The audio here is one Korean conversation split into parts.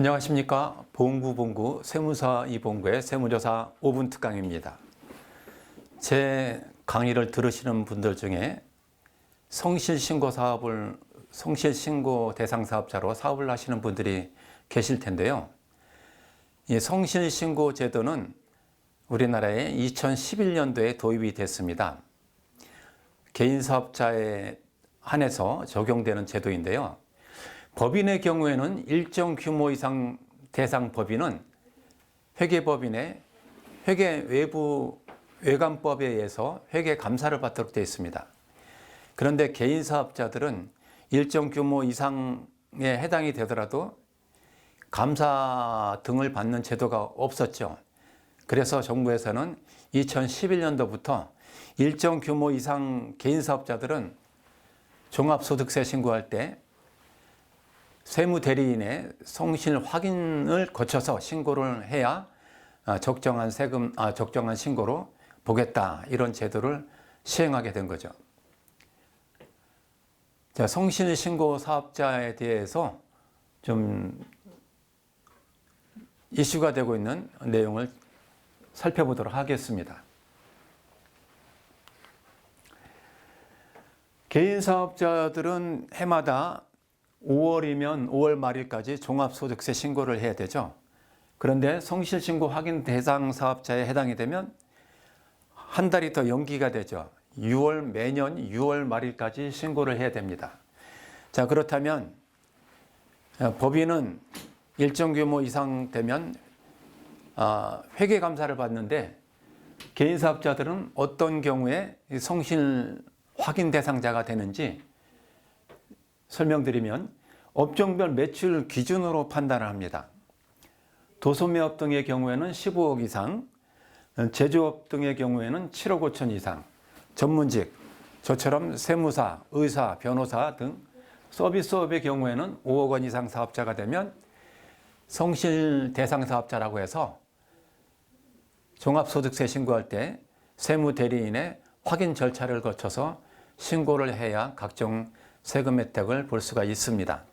안녕하십니까. 보험구본구 세무사 이본구의 세무조사 5분 특강입니다. 제 강의를 들으시는 분들 중에 성실신고 사업을 성실신고 대상 사업자로 사업을 하시는 분들이 계실 텐데요. 이 성실신고 제도는 우리나라에 2011년도에 도입이 됐습니다. 개인 사업자에 한해서 적용되는 제도인데요. 법인의 경우에는 일정 규모 이상 대상 법인은 회계법인의 회계 외부 외관법에 의해서 회계 감사를 받도록 되어 있습니다. 그런데 개인 사업자들은 일정 규모 이상에 해당이 되더라도 감사 등을 받는 제도가 없었죠. 그래서 정부에서는 2011년도부터 일정 규모 이상 개인 사업자들은 종합소득세 신고할 때 세무 대리인의 성실 확인을 거쳐서 신고를 해야 아, 적정한 세금, 아, 적정한 신고로 보겠다. 이런 제도를 시행하게 된 거죠. 자, 성실 신고 사업자에 대해서 좀 이슈가 되고 있는 내용을 살펴보도록 하겠습니다. 개인 사업자들은 해마다 5월이면 5월 말일까지 종합소득세 신고를 해야 되죠. 그런데 성실신고 확인 대상 사업자에 해당이 되면 한 달이 더 연기가 되죠. 6월 매년 6월 말일까지 신고를 해야 됩니다. 자 그렇다면 어, 법인은 일정 규모 이상 되면 아, 회계 감사를 받는데 개인 사업자들은 어떤 경우에 성실 확인 대상자가 되는지 설명드리면 업종별 매출 기준으로 판단을 합니다. 도소매업 등의 경우에는 15억 이상, 제조업 등의 경우에는 7억 5천 이상, 전문직, 저처럼 세무사, 의사, 변호사 등 서비스업의 경우에는 5억 원 이상 사업자가 되면 성실 대상 사업자라고 해서 종합소득세 신고할 때 세무대리인의 확인 절차를 거쳐서 신고를 해야 각종 세금 혜택을 볼 수가 있습니다.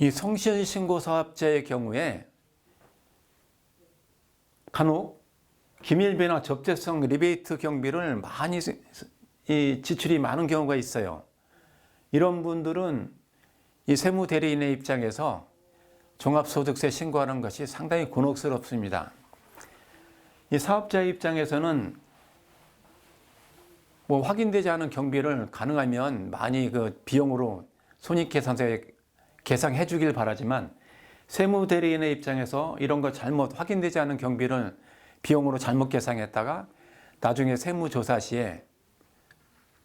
이 성실신고 사업자의 경우에 간혹 기밀비나 접대성 리베이트 경비를 많이 이 지출이 많은 경우가 있어요. 이런 분들은 이 세무 대리인의 입장에서 종합소득세 신고하는 것이 상당히 곤혹스럽습니다. 이 사업자의 입장에서는 뭐 확인되지 않은 경비를 가능하면 많이 그 비용으로 손익계산서에 계상해 주길 바라지만 세무 대리인의 입장에서 이런 거 잘못 확인되지 않은 경비를 비용으로 잘못 계상했다가 나중에 세무 조사 시에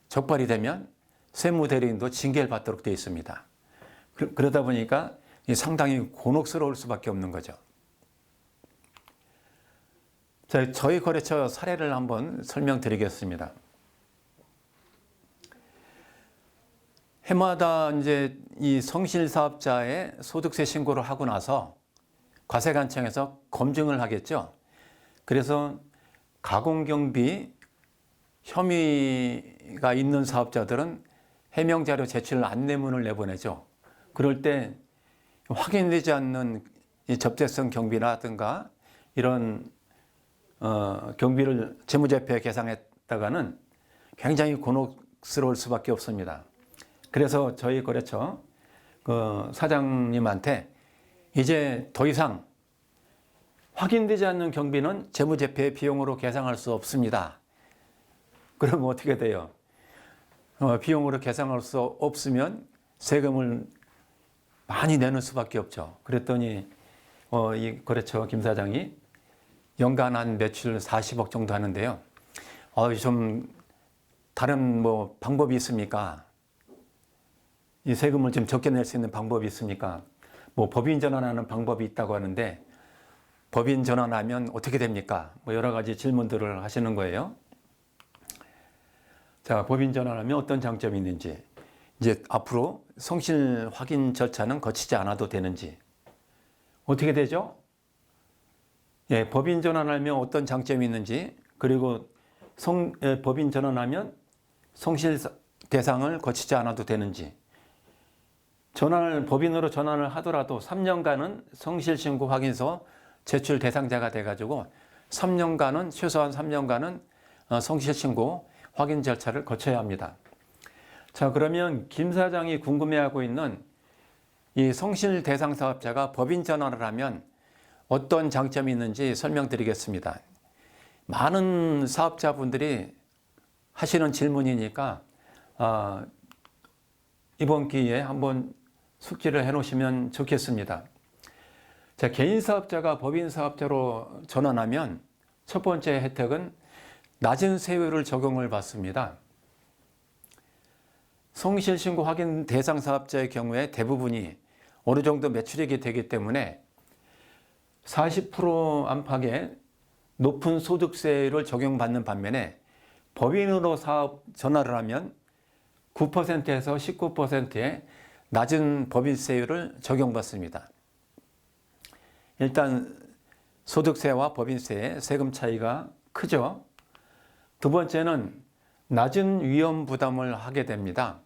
적발이 되면 세무 대리인도 징계를 받도록 되어 있습니다. 그러다 보니까 상당히 곤혹스러울 수밖에 없는 거죠. 저희 거래처 사례를 한번 설명드리겠습니다. 해마다 이제 이 성실 사업자의 소득세 신고를 하고 나서 과세관청에서 검증을 하겠죠. 그래서 가공경비 혐의가 있는 사업자들은 해명자료 제출 안내문을 내보내죠. 그럴 때 확인되지 않는 접대성 경비라든가 이런 어, 경비를 재무제표에 계상했다가는 굉장히 곤혹스러울 수밖에 없습니다. 그래서 저희 거래처 그 사장님한테 이제 더 이상 확인되지 않는 경비는 재무제표의 비용으로 계상할 수 없습니다. 그러면 어떻게 돼요? 어, 비용으로 계상할 수 없으면 세금을 많이 내는 수밖에 없죠. 그랬더니 어, 이 거래처 김 사장이 연간 한 매출 40억 정도 하는데요. 어, 좀 다른 뭐 방법이 있습니까? 이 세금을 좀 적게 낼 수 있는 방법이 있습니까? 뭐 법인 전환하는 방법이 있다고 하는데 법인 전환하면 어떻게 됩니까? 뭐 여러 가지 질문들을 하시는 거예요. 자, 법인 전환하면 어떤 장점이 있는지, 이제 앞으로 성실 확인 절차는 거치지 않아도 되는지, 어떻게 되죠? 예, 법인 전환하면 어떤 장점이 있는지, 그리고 성, 예, 법인 전환하면 성실 대상을 거치지 않아도 되는지, 전환을 법인으로 전환을 하더라도 3년간은 성실 신고 확인서 제출 대상자가 돼 가지고 3년간은 최소한 3년간은 어, 성실 신고 확인 절차를 거쳐야 합니다. 자 그러면 김 사장이 궁금해하고 있는 이 성실 대상 사업자가 법인 전환을 하면 어떤 장점이 있는지 설명드리겠습니다. 많은 사업자분들이 하시는 질문이니까 아, 이번 기회에 한번 숙지를 해 놓으시면 좋겠습니다. 자, 개인 사업자가 법인 사업자로 전환하면 첫 번째 혜택은 낮은 세율을 적용을 받습니다. 성실 신고 확인 대상 사업자의 경우에 대부분이 어느 정도 매출액이 되기 때문에 40% 안팎의 높은 소득세를 적용받는 반면에 법인으로 사업 전환을 하면 9%에서 19%의 낮은 법인세율을 적용받습니다. 일단 소득세와 법인세의 세금 차이가 크죠. 두 번째는 낮은 위험 부담을 하게 됩니다.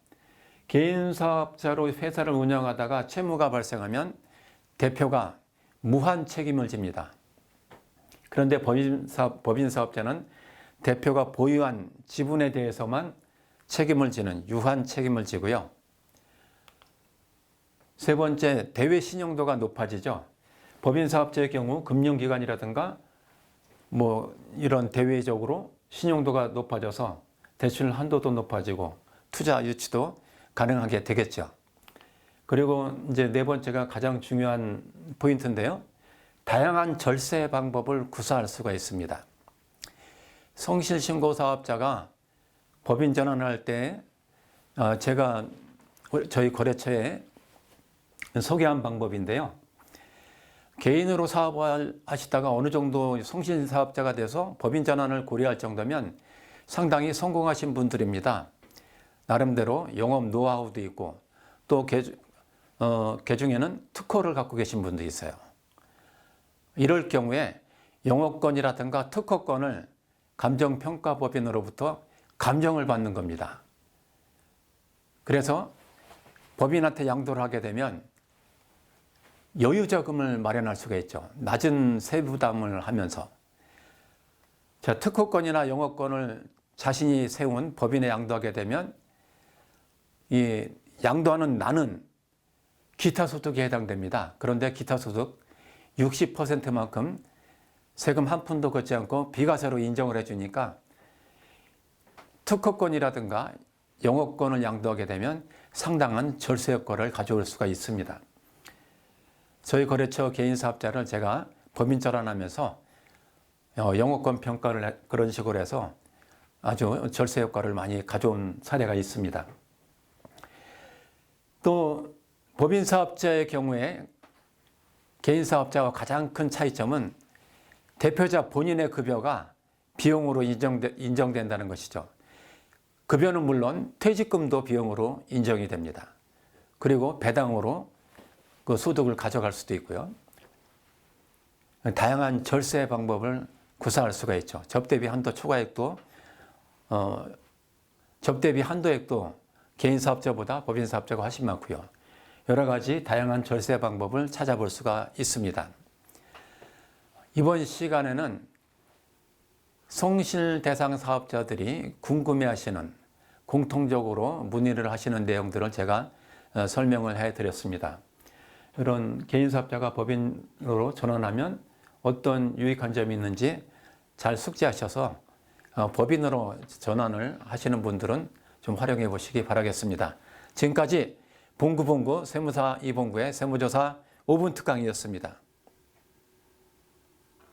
개인 사업자로 회사를 운영하다가 채무가 발생하면 대표가 무한 책임을 집니다. 그런데 법인, 사업, 법인 사업자는 대표가 보유한 지분에 대해서만 책임을 지는 유한 책임을 지고요. 세 번째, 대외 신용도가 높아지죠. 법인 사업자의 경우 금융기관이라든가 뭐 이런 대외적으로 신용도가 높아져서 대출 한도도 높아지고 투자 유치도 가능하게 되겠죠. 그리고 이제 네 번째가 가장 중요한 포인트인데요. 다양한 절세 방법을 구사할 수가 있습니다. 성실신고 사업자가 법인 전환할 때 어, 제가 저희 거래처에 소개한 방법인데요. 개인으로 사업을 하시다가 어느 정도 성실 사업자가 돼서 법인 전환을 고려할 정도면 상당히 성공하신 분들입니다. 나름대로 영업 노하우도 있고 또 개, 어, 개중에는 특허를 갖고 계신 분도 있어요. 이럴 경우에 영업권이라든가 특허권을 감정평가법인으로부터 감정을 받는 겁니다. 그래서 법인한테 양도를 하게 되면 여유 자금을 마련할 수가 있죠. 낮은 세부 담을 하면서. 자, 특허권이나 영업권을 자신이 세운 법인에 양도하게 되면 이 양도하는 나는 기타 소득에 해당됩니다. 그런데 기타 소득 60%만큼 세금 한 푼도 걷지 않고 비과세로 인정을 해주니까 특허권이라든가 영업권을 양도하게 되면 상당한 절세 효과를 가져올 수가 있습니다. 저희 거래처 개인 사업자를 제가 법인 전환하면서 어, 영업권 평가를 그런 식으로 해서 아주 절세 효과를 많이 가져온 사례가 있습니다. 또 법인 사업자의 경우에 개인 사업자와 가장 큰 차이점은 대표자 본인의 급여가 비용으로 인정되, 인정된다는 것이죠. 급여는 물론 퇴직금도 비용으로 인정이 됩니다. 그리고 배당으로 그 소득을 가져갈 수도 있고요. 다양한 절세 방법을 구사할 수가 있죠. 접대비 한도 초과액도 어, 접대비 한도액도 개인 사업자보다 법인 사업자가 훨씬 많고요. 여러 가지 다양한 절세 방법을 찾아볼 수가 있습니다. 이번 시간에는 성실 대상 사업자들이 궁금해하시는 공통적으로 문의를 하시는 내용들을 제가 어, 설명을 해드렸습니다. 이런 개인 사업자가 법인으로 전환하면 어떤 유익한 점이 있는지 잘 숙지하셔서 어, 법인으로 전환을 하시는 분들은 좀 활용해 보시기 바라겠습니다. 지금까지 봉구봉구 세무사 이봉구의 세무조사 5분 특강이었습니다.